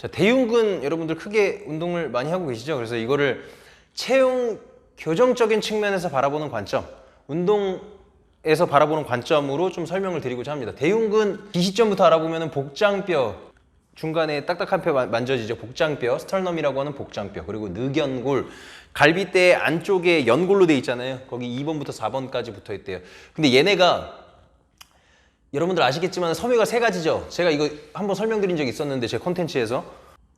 자, 대흉근 여러분들 크게 운동을 많이 하고 계시죠? 그래서 이거를 체형 교정적인 측면에서 바라보는 관점, 운동에서 바라보는 관점으로 좀 설명을 드리고자 합니다. 대흉근 기시점부터 알아보면 복장뼈 중간에 딱딱한 뼈 만- 만져지죠. 복장뼈, 스털넘이라고 하는 복장뼈, 그리고 늑연골, 갈비뼈 안쪽에 연골로 돼 있잖아요. 거기 2번부터 4번까지 붙어 있대요. 근데 얘네가 여러분들 아시겠지만 섬유가 세 가지죠. 제가 이거 한번 설명드린 적이 있었는데 제 콘텐츠에서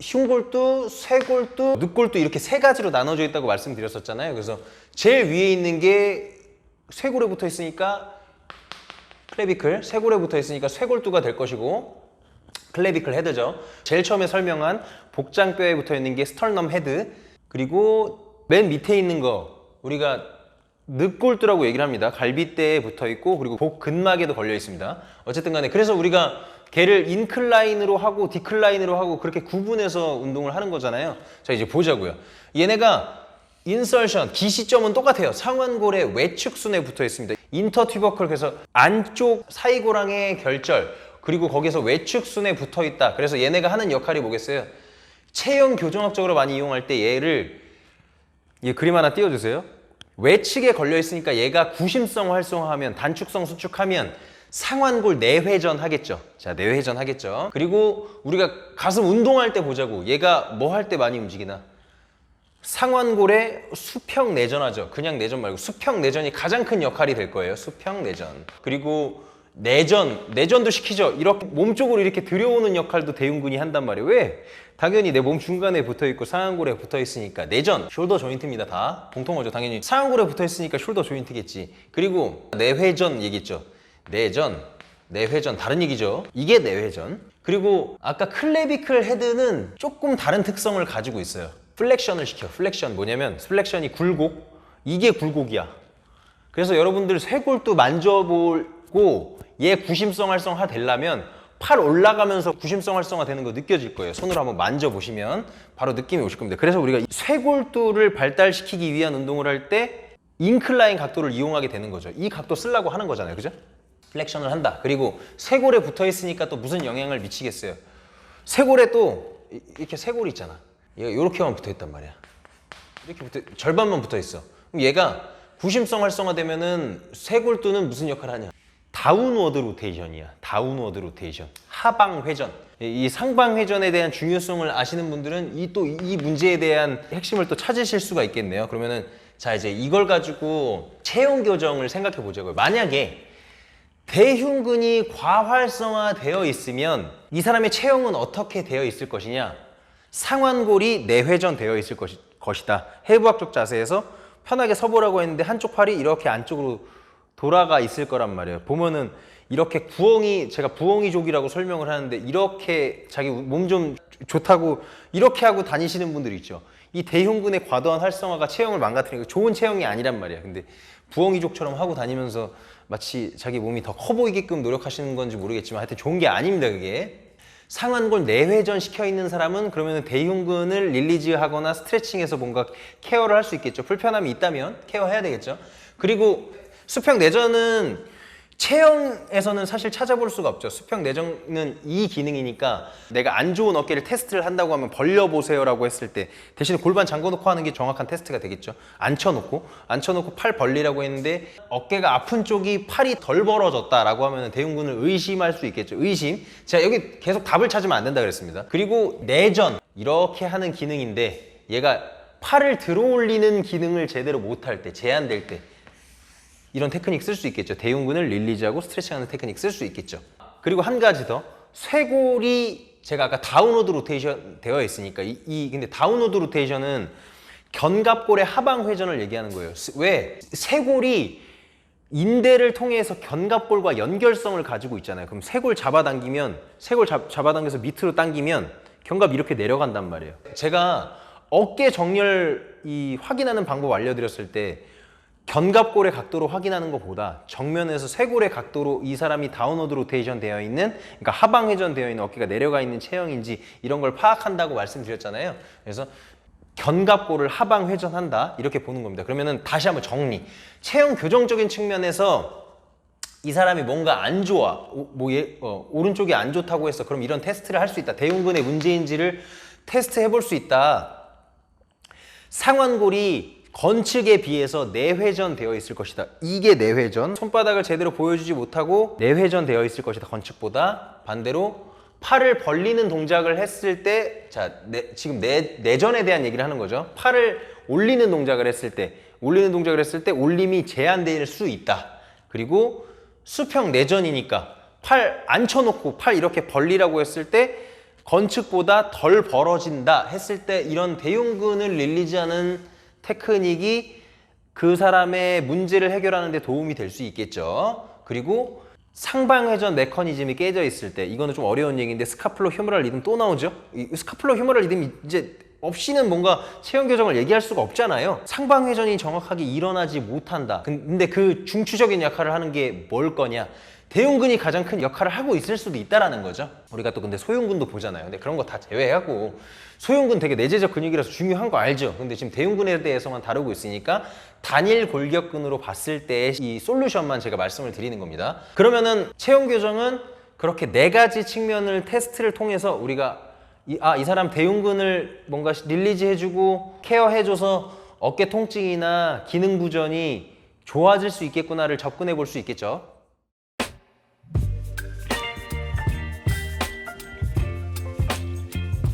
흉골두, 쇄골두, 늑골두 이렇게 세 가지로 나눠져 있다고 말씀드렸었잖아요. 그래서 제일 위에 있는 게 쇄골에 붙어 있으니까 클레비클, 쇄골에 붙어 있으니까 쇄골두가 될 것이고 클레비클 헤드죠. 제일 처음에 설명한 복장뼈에 붙어 있는 게 스털넘 헤드. 그리고 맨 밑에 있는 거 우리가 늑골두라고 얘기를 합니다. 갈비대에 붙어 있고 그리고 복 근막에도 걸려 있습니다. 어쨌든 간에 그래서 우리가 걔를 인클라인으로 하고 디클라인으로 하고 그렇게 구분해서 운동을 하는 거잖아요. 자 이제 보자고요. 얘네가 인설션 기시점은 똑같아요. 상완골의 외측순에 붙어 있습니다. 인터튜버클 그래서 안쪽 사이고랑의 결절 그리고 거기서 외측순에 붙어 있다. 그래서 얘네가 하는 역할이 뭐겠어요? 체형 교정학적으로 많이 이용할 때 얘를 이 그림 하나 띄워주세요. 외측에 걸려 있으니까 얘가 구심성 활성화하면 단축성 수축하면 상완골 내회전 하겠죠. 자, 내회전 하겠죠. 그리고 우리가 가슴 운동할 때 보자고. 얘가 뭐 할 때 많이 움직이나? 상완골에 수평 내전하죠. 그냥 내전 말고 수평 내전이 가장 큰 역할이 될 거예요. 수평 내전. 그리고 내전, 내전도 시키죠. 이렇게 몸 쪽으로 이렇게 들여오는 역할도 대흉근이 한단 말이에요. 왜? 당연히 내 몸 중간에 붙어 있고 상완골에 붙어 있으니까 내전, 숄더 조인트입니다. 다 공통어죠. 당연히 상완골에 붙어 있으니까 숄더 조인트겠지. 그리고 내회전 얘기했죠. 내전, 내회전 다른 얘기죠. 이게 내회전. 그리고 아까 클레비클 헤드는 조금 다른 특성을 가지고 있어요. 플렉션을 시켜. 플렉션 뭐냐면 플렉션이 굴곡. 이게 굴곡이야. 그래서 여러분들 쇄골도 만져 보고 얘 구심성 활성화 되려면 팔 올라가면서 구심성 활성화 되는 거 느껴질 거예요. 손으로 한번 만져보시면 바로 느낌이 오실 겁니다. 그래서 우리가 이 쇄골두를 발달시키기 위한 운동을 할 때 인클라인 각도를 이용하게 되는 거죠. 이 각도 쓰려고 하는 거잖아요. 그죠? 플렉션을 한다. 그리고 쇄골에 붙어 있으니까 또 무슨 영향을 미치겠어요. 쇄골에 또 이- 이렇게 쇄골이 있잖아. 얘가 이렇게만 붙어 있단 말이야. 이렇게 붙어 절반만 붙어 있어. 그럼 얘가 구심성 활성화되면은 쇄골두는 무슨 역할을 하냐? 다운워드 로테이션이야. 다운워드 로테이션. 하방 회전. 이 상방 회전에 대한 중요성을 아시는 분들은 이 또 이 문제에 대한 핵심을 또 찾으실 수가 있겠네요. 그러면은 자 이제 이걸 가지고 체형 교정을 생각해 보자고요. 만약에 대흉근이 과활성화되어 있으면 이 사람의 체형은 어떻게 되어 있을 것이냐? 상완골이 내회전되어 있을 것이, 것이다. 해부학적 자세에서 편하게 서보라고 했는데 한쪽 팔이 이렇게 안쪽으로 돌아가 있을 거란 말이에요. 보면은 이렇게 부엉이 제가 부엉이족이라고 설명을 하는데 이렇게 자기 몸 좀 좋다고 이렇게 하고 다니시는 분들 있죠. 이 대흉근의 과도한 활성화가 체형을 망가뜨리는 거 좋은 체형이 아니란 말이야. 근데 부엉이족처럼 하고 다니면서 마치 자기 몸이 더 커 보이게끔 노력하시는 건지 모르겠지만 하여튼 좋은 게 아닙니다. 그게. 상완골 내회전 시켜 있는 사람은 그러면 대흉근을 릴리즈 하거나 스트레칭해서 뭔가 케어를 할 수 있겠죠. 불편함이 있다면 케어해야 되겠죠. 그리고 수평 내전은 체형에서는 사실 찾아볼 수가 없죠. 수평 내전은 이 기능이니까 내가 안 좋은 어깨를 테스트를 한다고 하면 벌려보세요라고 했을 때 대신에 골반 잠궈놓고 하는 게 정확한 테스트가 되겠죠. 앉혀놓고 앉혀놓고 팔 벌리라고 했는데 어깨가 아픈 쪽이 팔이 덜 벌어졌다라고 하면 대흉근을 의심할 수 있겠죠. 의심. 제가 여기 계속 답을 찾으면 안 된다 그랬습니다. 그리고 내전 이렇게 하는 기능인데 얘가 팔을 들어 올리는 기능을 제대로 못할 때 제한될 때 이런 테크닉 쓸 수 있겠죠. 대흉근을 릴리즈하고 스트레칭하는 테크닉 쓸 수 있겠죠. 그리고 한 가지 더 쇄골이 제가 아까 다운워드 로테이션 되어 있으니까 이, 이 근데 다운워드 로테이션은 견갑골의 하방 회전을 얘기하는 거예요. 스- 왜 쇄골이 인대를 통해서 견갑골과 연결성을 가지고 있잖아요. 그럼 쇄골 잡아당기면 쇄골 잡, 잡아당겨서 밑으로 당기면 견갑 이렇게 내려간단 말이에요. 제가 어깨 정렬 이 확인하는 방법 알려드렸을 때 견갑골의 각도로 확인하는 것보다 정면에서 쇄골의 각도로 이 사람이 다운워드 로테이션 되어 있는 그러니까 하방 회전 되어 있는 어깨가 내려가 있는 체형인지 이런 걸 파악한다고 말씀드렸잖아요. 그래서 견갑골을 하방 회전한다 이렇게 보는 겁니다. 그러면은 다시 한번 정리. 체형 교정적인 측면에서 이 사람이 뭔가 안 좋아, 오, 뭐 예, 어, 오른쪽이 안 좋다고 해서 그럼 이런 테스트를 할 수 있다. 대흉근의 문제인지를 테스트해 볼 수 있다. 상완골이 건측에 비해서 내회전 되어 있을 것이다. 이게 내회전. 손바닥을 제대로 보여주지 못하고 내회전 되어 있을 것이다. 건측보다 반대로 팔을 벌리는 동작을 했을 때, 자, 내, 지금 내, 내전에 대한 얘기를 하는 거죠. 팔을 올리는 동작을 했을 때, 올리는 동작을 했을 때 올림이 제한될 수 있다. 그리고 수평 내전이니까 팔 앉혀놓고 팔 이렇게 벌리라고 했을 때 건측보다 덜 벌어진다 했을 때 이런 대흉근을 릴리즈하는 테크닉이 그 사람의 문제를 해결하는 데 도움이 될 수 있겠죠. 그리고 상방회전 메커니즘이 깨져 있을 때 이거는 좀 어려운 얘기인데 스카플로 휴머럴 리듬 또 나오죠. 이 스카플로 휴머럴 리듬이 이제 없이는 뭔가 체형 교정을 얘기할 수가 없잖아요. 상방회전이 정확하게 일어나지 못한다. 근데 그 중추적인 역할을 하는 게 뭘 거냐? 대흉근이 가장 큰 역할을 하고 있을 수도 있다라는 거죠. 우리가 또 근데 소흉근도 보잖아요. 근데 그런 거 다 제외하고 소흉근 되게 내재적 근육이라서 중요한 거 알죠. 근데 지금 대흉근에 대해서만 다루고 있으니까 단일 골격근으로 봤을 때 이 솔루션만 제가 말씀을 드리는 겁니다. 그러면은 체형 교정은 그렇게 네 가지 측면을 테스트를 통해서 우리가 이, 아, 이 사람 대흉근을 뭔가 릴리즈 해주고 케어해줘서 어깨 통증이나 기능 부전이 좋아질 수 있겠구나를 접근해 볼 수 있겠죠.